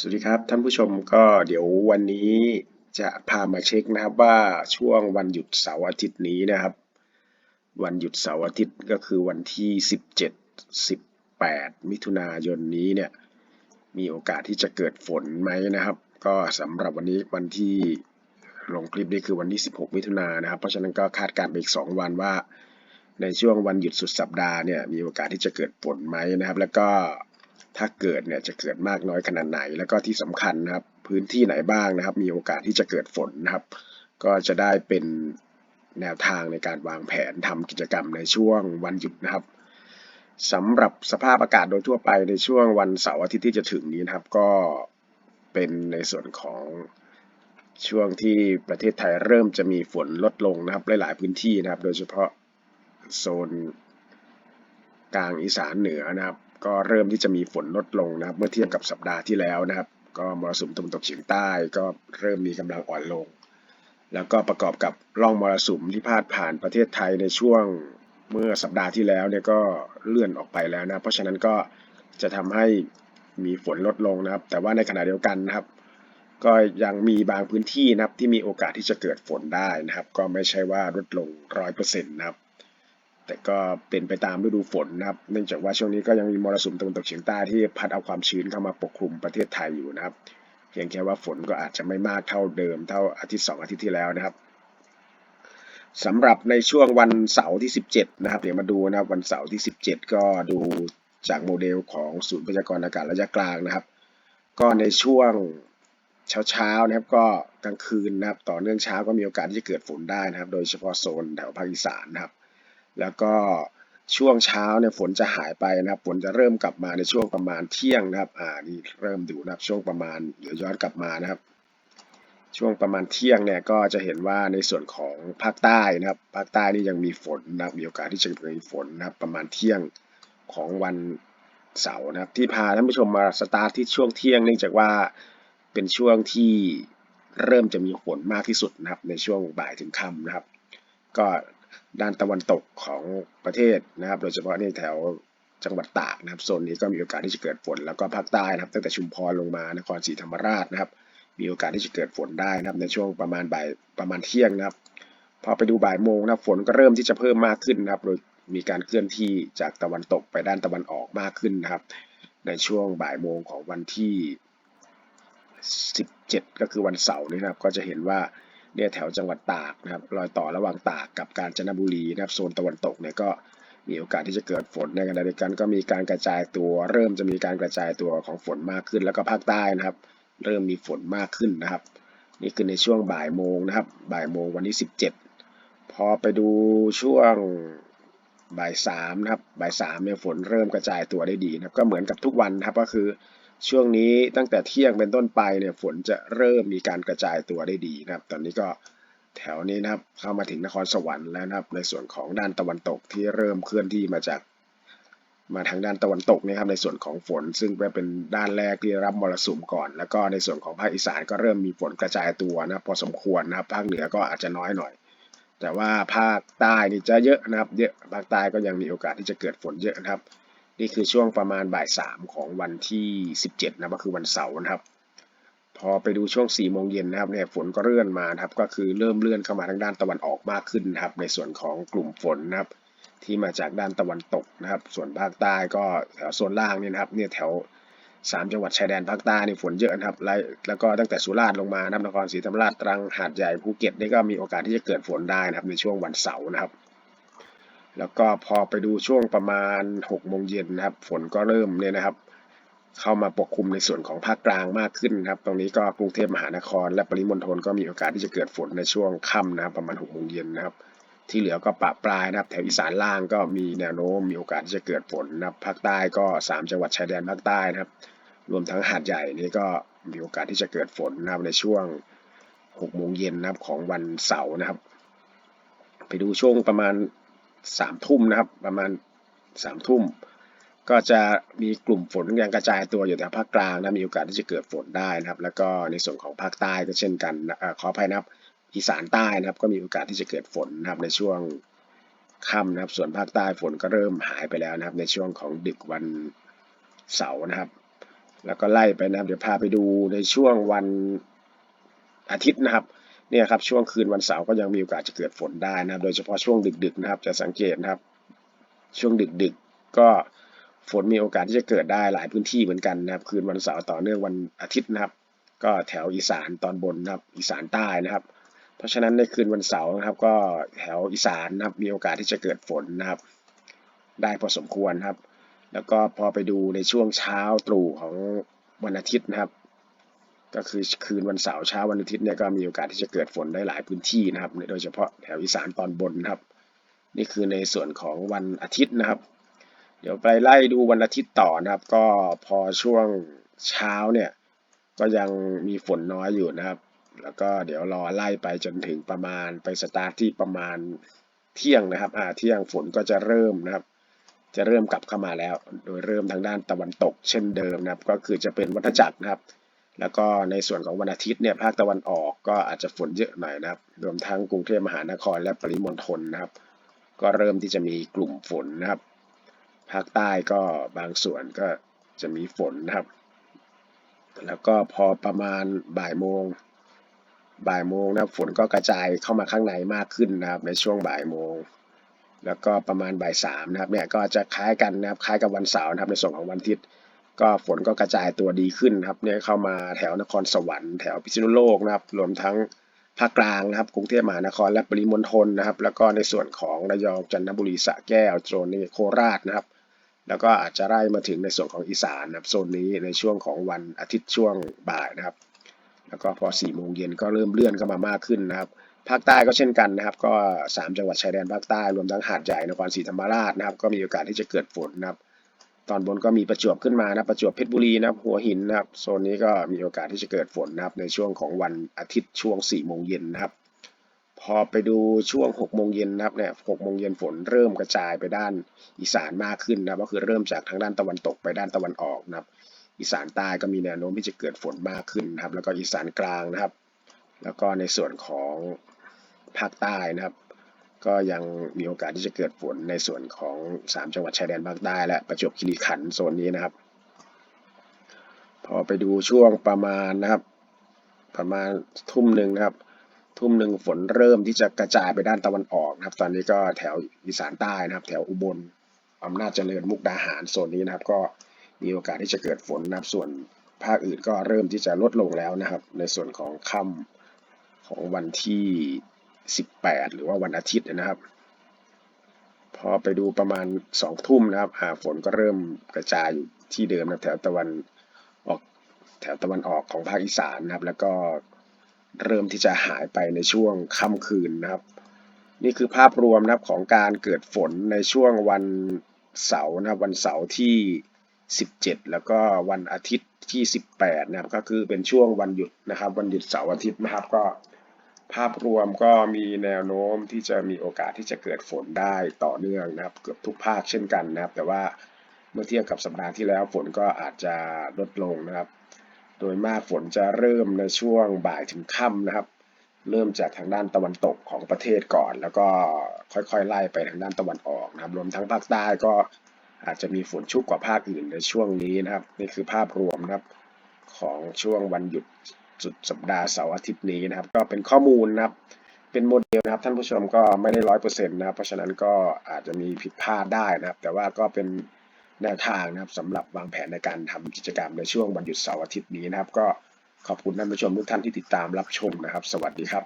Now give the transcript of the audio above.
สวัสดีครับท่านผู้ชมก็เดี๋ยววันนี้จะพามาเช็คนะครับว่าช่วงวันหยุดเสาร์อาทิตย์นี้นะครับ วันหยุดเสาร์อาทิตย์ก็คือวันที่ 17 18 มิถุนายนนี้เนี่ยมีโอกาสที่จะเกิดฝนไหมนะครับ ก็สำหรับวันนี้วันที่ลงคลิปนี้คือวันที่ 16 มิถุนายนนะครับ เพราะฉะนั้นก็คาดการณ์ไปอีก 2 วันว่า ในช่วงวันหยุดสุดสัปดาห์เนี่ยมีโอกาสที่จะเกิดฝนไหมนะครับ แล้วก็ ถ้าเกิดเนี่ยจะเกิดมากน้อยขนาดไหน แล้วก็ที่สำคัญนะครับ พื้นที่ไหนบ้างนะครับ มีโอกาสที่จะเกิดฝนนะครับ ก็จะได้เป็นแนวทางในการวางแผนทำกิจกรรมในช่วงวันหยุดนะครับสำหรับสภาพอากาศโดยทั่วไปในช่วงวันเสาร์อาทิตย์ที่จะถึงนี้นะครับ ก็เป็นในส่วนของช่วงที่ประเทศไทยเริ่มจะมีฝนลดลงนะครับหลายๆพื้นที่นะครับ โดยเฉพาะโซนกลางอีสานเหนือนะครับ ก็เริ่มที่จะมีฝนลดลงนะครับ เมื่อเทียบกับสัปดาห์ที่แล้วนะครับ ก็มรสุมตะวันตกเฉียงใต้ก็เริ่มมีกำลังอ่อนลง แล้วก็ประกอบกับร่องมรสุมที่พาดผ่านประเทศไทยในช่วงเมื่อสัปดาห์ที่แล้วเนี่ยก็เลื่อนออกไปแล้วนะ เพราะฉะนั้นก็จะทำให้มีฝนลดลงนะครับ แต่ว่าในขณะเดียวกันนะครับ ก็ยังมีบางพื้นที่นะครับที่มีโอกาสที่จะเกิดฝนได้นะครับ ก็ไม่ใช่ว่าลดลงร้อยเปอร์เซ็นต์นะครับ แต่ก็เป็นไปตามฤดูฝนนะครับเนื่องจากว่าช่วงนี้ก็ยังมีมรสุมตะวันตกเฉียงใต้ที่พัดเอาความชื้นเข้ามาปกคลุมประเทศไทยอยู่นะครับ เพียงแค่ว่าฝนก็อาจจะไม่มากเท่าเดิมเท่าอาทิตย์สองอาทิตย์ที่แล้วนะครับสำหรับในช่วงวันเสาร์ที่ 17 นะครับ เดี๋ยวมาดูนะครับวันเสาร์ที่ 17 ก็ดูจากโมเดลของศูนย์พยากรณ์อากาศระยะกลางนะครับ ก็ในช่วงเช้าๆนะครับก็กลางคืนนะครับ ต่อเนื่องเช้าก็มีโอกาสที่จะเกิดฝนได้นะครับ โดยเฉพาะโซนแถวภาคอีสานนะครับ แล้วก็ช่วงเช้าเนี่ยฝนจะหายไปนะครับฝนจะเริ่มกลับมาในช่วงประมาณเที่ยงนะครับอ่านี่เริ่มดูนะครับช่วงประมาณเดี๋ยวย้อนกลับมานะครับ ช่วงประมาณเที่ยงเนี่ยก็จะเห็นว่าในส่วนของภาคใต้นะครับภาคใต้นี่ยังมีฝนนะครับมีโอกาสที่จะมีฝนนะครับประมาณเที่ยงของวันเสาร์นะครับที่พาท่านผู้ชมมาสตาร์ทที่ช่วงเที่ยงเนื่องจากว่าเป็นช่วงที่เริ่มจะมีฝนมากที่สุดนะครับในช่วงบ่ายถึงค่ำนะครับ ก็ ด้านตะวันตกของประเทศนะครับ โดยเฉพาะในแถวจังหวัดตากนะครับโซนนี้ก็มีโอกาสที่จะเกิดฝนแล้วก็ภาคใต้นะครับ ตั้งแต่ชุมพรลงมานครศรีธรรมราชนะครับ มีโอกาสที่จะเกิดฝนได้นะครับ ในช่วงประมาณบ่ายประมาณเที่ยงนะครับ พอไปดูบ่ายโมงนะครับฝนก็เริ่มที่จะเพิ่มมากขึ้นนะครับ โดยมีการเคลื่อนที่จากตะวันตกไปด้านตะวันออกมากขึ้นนะครับ ในช่วงบ่ายโมงของวันที่ 17 ก็คือวันเสาร์นี้นะครับ ก็จะเห็นว่า เนี่ยแถวจังหวัดตากนะครับรอยต่อระหว่างตากกับกาญจนบุรีนะครับโซนตะวันตกเนี่ยก็มีโอกาสที่จะเกิดฝนในขณะเดียวกันก็มีการกระจายตัว เริ่มจะมีการกระจายตัวของฝนมากขึ้น แล้วก็ภาคใต้นะครับ เริ่มมีฝนมากขึ้นนะครับ นี่คือในช่วงบ่ายโมงนะครับ บ่ายโมงวันที่ 17 พอไปดูช่วงบ่ายสามนะครับบ่ายสามเนี่ยฝนเริ่มกระจายตัวได้ดีนะครับก็เหมือนกับทุกวันนะครับก็คือ ช่วงนี้ตั้งแต่เที่ยงเป็นต้นไปเนี่ยฝนจะเริ่มมีการกระจายตัวได้ดีนะครับ ตอนนี้ก็แถวนี้นะครับเข้ามาถึงนครสวรรค์แล้วนะครับ ในส่วนของด้านตะวันตกที่เริ่มเคลื่อนที่มาจากมาทางด้านตะวันตกนะครับในส่วนของฝน ซึ่งเป็นด้านแรกที่รับมรสุมก่อน แล้วก็ในส่วนของภาคอีสานก็เริ่มมีฝนกระจายตัวนะพอสมควรนะครับภาคเหนือก็อาจจะน้อยหน่อย แต่ว่าภาคใต้นี่จะเยอะนะครับ เยอะภาคใต้ก็ยังมีโอกาสที่จะเกิดฝนเยอะนะครับ นี่คือช่วงประมาณบ่ายสามของวันที่ 17 นะก็คือวันเสาร์นะครับ พอไปดูช่วง4โมงเย็นนะครับเนี่ยฝนก็เลื่อนมานะครับ ก็คือเริ่มเลื่อนเข้ามาทางด้านตะวันออกมากขึ้นนะครับ ในส่วนของกลุ่มฝนนะครับ ที่มาจากด้านตะวันตกนะครับ ส่วนภาคใต้ก็แถวโซนล่างนี่นะครับ เนี่ยแถวสามจังหวัดชายแดนภาคใต้นี่ฝนเยอะนะครับ แล้วก็ตั้งแต่สุราษฎร์ลงมานะครับนครศรีธรรมราชตรังหาดใหญ่ภูเก็ตนี่ก็มีโอกาสที่จะเกิดฝนได้นะครับในช่วงวันเสาร์นะครับ แล้วก็พอไปดูช่วงประมาณ6โมงเย็นนะครับ ฝนก็เริ่มเนี่ยนะครับ เข้ามาปกคลุมในส่วนของภาคกลางมากขึ้นนะครับ ตรงนี้ก็กรุงเทพมหานคร และปริมณฑลก็มีโอกาสที่จะเกิดฝนในช่วงค่ำนะครับประมาณ6โมงเย็นนะครับ ที่เหลือก็ปะปลายนะครับ แถวอีสานล่างก็มีแนวโน้มมีโอกาสที่จะเกิดฝนนะครับภาคใต้ก็ 3 จังหวัดชายแดนภาคใต้นะครับ รวมทั้งหาดใหญ่นี่ก็มีโอกาสที่จะเกิดฝนนะครับในช่วง6โมงเย็นนะครับของวันเสาร์นะครับ ไปดูช่วงประมาณ สามทุ่มนะครับ ประมาณสามทุ่มก็จะมีกลุ่มฝนยังกระจายตัวอยู่แถวภาคกลางนะมีโอกาสที่จะเกิดฝนได้นะครับ แล้วก็ในส่วนของภาคใต้ก็เช่นกันอขออภัยนะครับอีสานใต้นะครับ ก็มีโอกาสที่จะเกิดฝนนะครับในช่วงค่ำนะครับ ส่วนภาคใต้ฝนก็เริ่มหายไปแล้วนะครับ ในช่วงของดึกวันเสาร์นะครับ แล้วก็ไล่ไปนะครับเดี๋ยวพาไปดูในช่วงวันอาทิตย์นะครับ เนี่ยครับช่วงคืนวันเสาร์ก็ยังมีโอกาสจะเกิดฝนได้นะครับ โดยเฉพาะช่วงดึกๆนะครับจะสังเกตนะครับ ช่วงดึกๆ ก็ฝนมีโอกาสที่จะเกิดได้หลายพื้นที่เหมือนกันนะครับ คืนวันเสาร์ต่อเนื่องวันอาทิตย์นะครับ ก็แถวอีสานตอนบนนะครับ อีสานใต้นะครับ เพราะฉะนั้นในคืนวันเสาร์นะครับ ก็แถวอีสานนะครับมีโอกาสที่จะเกิดฝนนะครับ ได้พอสมควรครับ แล้วก็พอไปดูในช่วงเช้าตรู่ของวันอาทิตย์นะครับ ก็คือคืนวันเสาร์เช้าวันอาทิตย์เนี่ยก็มีโอกาสที่จะเกิดฝนได้หลายพื้นที่นะครับ โดยเฉพาะแถวอีสานตอนบนนะครับ นี่คือในส่วนของวันอาทิตย์นะครับ เดี๋ยวไปไล่ดูวันอาทิตย์ต่อนะครับ ก็พอช่วงเช้าเนี่ยก็ยังมีฝนน้อยอยู่นะครับ แล้วก็เดี๋ยวรอไล่ไปจนถึงประมาณไปสตาร์ทที่ประมาณเที่ยงนะครับอ่าเที่ยงฝนก็จะเริ่มนะครับ จะเริ่มกลับเข้ามาแล้ว โดยเริ่มทางด้านตะวันตกเช่นเดิมนะครับ ก็คือจะเป็นวัฏจักรนะครับ แล้วก็ในส่วนของวันอาทิตย์เนี่ยภาคตะวันออกก็อาจจะฝนเยอะหน่อยนะครับ รวมทั้งกรุงเทพมหานครและปริมณฑลนะครับ ก็เริ่มที่จะมีกลุ่มฝนนะครับ ภาคใต้ก็บางส่วนก็จะมีฝนนะครับ แล้วก็พอประมาณบ่ายโมงบ่ายโมงนะครับฝนก็กระจายเข้ามาข้างในมากขึ้นนะครับ ในช่วงบ่ายโมง แล้วก็ประมาณบ่ายสามนะครับเนี่ยก็จะคล้ายกันนะครับคล้ายกับวันเสาร์นะครับในส่วนของวันอาทิตย์ ก็ฝนก็กระจายตัวดีขึ้นครับเนี่ยเข้ามาแถวนครสวรรค์แถวพิษณุโลกนะครับ รวมทั้งภาคกลางนะครับกรุงเทพมหานครและปริมณฑลนะครับ แล้วก็ในส่วนของระยองจันทบุรีสระแก้วโซนนี้โคราชนะครับ แล้วก็อาจจะไล่มาถึงในส่วนของอีสานนะครับโซนนี้ในช่วงของวันอาทิตย์ช่วงบ่ายนะครับ แล้วก็พอ4โมงเย็นก็เริ่มเลื่อนเข้ามามากขึ้นนะครับภาคใต้ก็เช่นกันนะครับ ก็ 3 จังหวัดชายแดนภาคใต้รวมทั้งหาดใหญ่นครศรีธรรมราชนะครับ ก็มีโอกาสที่จะเกิดฝนนะครับ ตอนบนก็มีประจวบขึ้นมานะประจวบเพชรบุรีนะครับหัวหินนะครับโซนนี้ก็มีโอกาสที่จะเกิดฝนนะครับในช่วงของวันอาทิตย์ช่วง4โมงเย็นนะครับ พอไปดูช่วง6โมงเย็นนะครับเนี่ย6โมงเย็นฝนเริ่มกระจายไปด้านอีสานมากขึ้นนะครับก็คือเริ่มจากทางด้านตะวันตกไปด้านตะวันออกนะครับ อีสานใต้ก็มีแนวโน้มที่จะเกิดฝนมากขึ้นนะครับ แล้วก็อีสานกลางนะครับ แล้วก็ในส่วนของภาคใต้นะครับ ก็ยังมีโอกาสที่จะเกิดฝนในส่วนของ 3 จังหวัดชายแดนภาคใต้และประจวบคีรีขันธ์โซนนี้นะครับ พอไปดูช่วงประมาณนะครับ ประมาณทุ่มหนึ่งนะครับ ทุ่มหนึ่งฝนเริ่มที่จะกระจายไปด้านตะวันออกนะครับ ตอนนี้ก็แถวอีสานใต้นะครับ แถวอุบลอำนาจเจริญมุกดาหารโซนนี้นะครับ ก็มีโอกาสที่จะเกิดฝนนะครับ ส่วนภาคอื่นก็เริ่มที่จะลดลงแล้วนะครับ ในส่วนของค่ำของวันที่ 18 หรือว่าวันอาทิตย์นะครับ พอไปดูประมาณ 2 ทุ่มนะครับอ่าฝนก็เริ่มกระจายอยู่ที่เดิมนะแถวตะวันออกแถวตะวันออกของภาคอีสานนะครับ แล้วก็เริ่มที่จะหายไปในช่วงค่ำคืนนะครับ นี่คือภาพรวมนะครับของการเกิดฝนในช่วงวันเสาร์นะครับวันเสาร์ที่ 17 แล้วก็วันอาทิตย์ที่ 18 นะครับ ก็คือเป็นช่วงวันหยุดนะครับ วันหยุดเสาร์อาทิตย์นะครับก็ ภาพรวมก็มีแนวโน้มที่จะมีโอกาสที่จะเกิดฝนได้ต่อเนื่องนะครับ เกือบทุกภาคเช่นกันนะครับ แต่ว่าเมื่อเทียบกับสัปดาห์ที่แล้วฝนก็อาจจะลดลงนะครับ โดยมากฝนจะเริ่มในช่วงบ่ายถึงค่ำนะครับ เริ่มจากทางด้านตะวันตกของประเทศก่อน แล้วก็ค่อยๆ ไล่ไปทางด้านตะวันออกนะครับ รวมทั้งภาคใต้ก็อาจจะมีฝนชุกกว่าภาคอื่นในช่วงนี้นะครับ นี่คือภาพรวมนะครับของช่วงวันหยุด สุดสัปดาห์เสาร์อาทิตย์นี้นะครับ ก็เป็นข้อมูลนะครับ เป็นโมเดลนะครับ ท่านผู้ชมก็ไม่ได้ร้อยเปอร์เซ็นต์นะครับ เพราะฉะนั้นก็อาจจะมีผิดพลาดได้นะครับ แต่ว่าก็เป็นแนวทางนะครับสำหรับวางแผนในการทำกิจกรรมในช่วงวันหยุดเสาร์อาทิตย์นี้นะครับ ก็ขอบคุณท่านผู้ชมทุกท่านที่ติดตามรับชมนะครับ สวัสดีครับ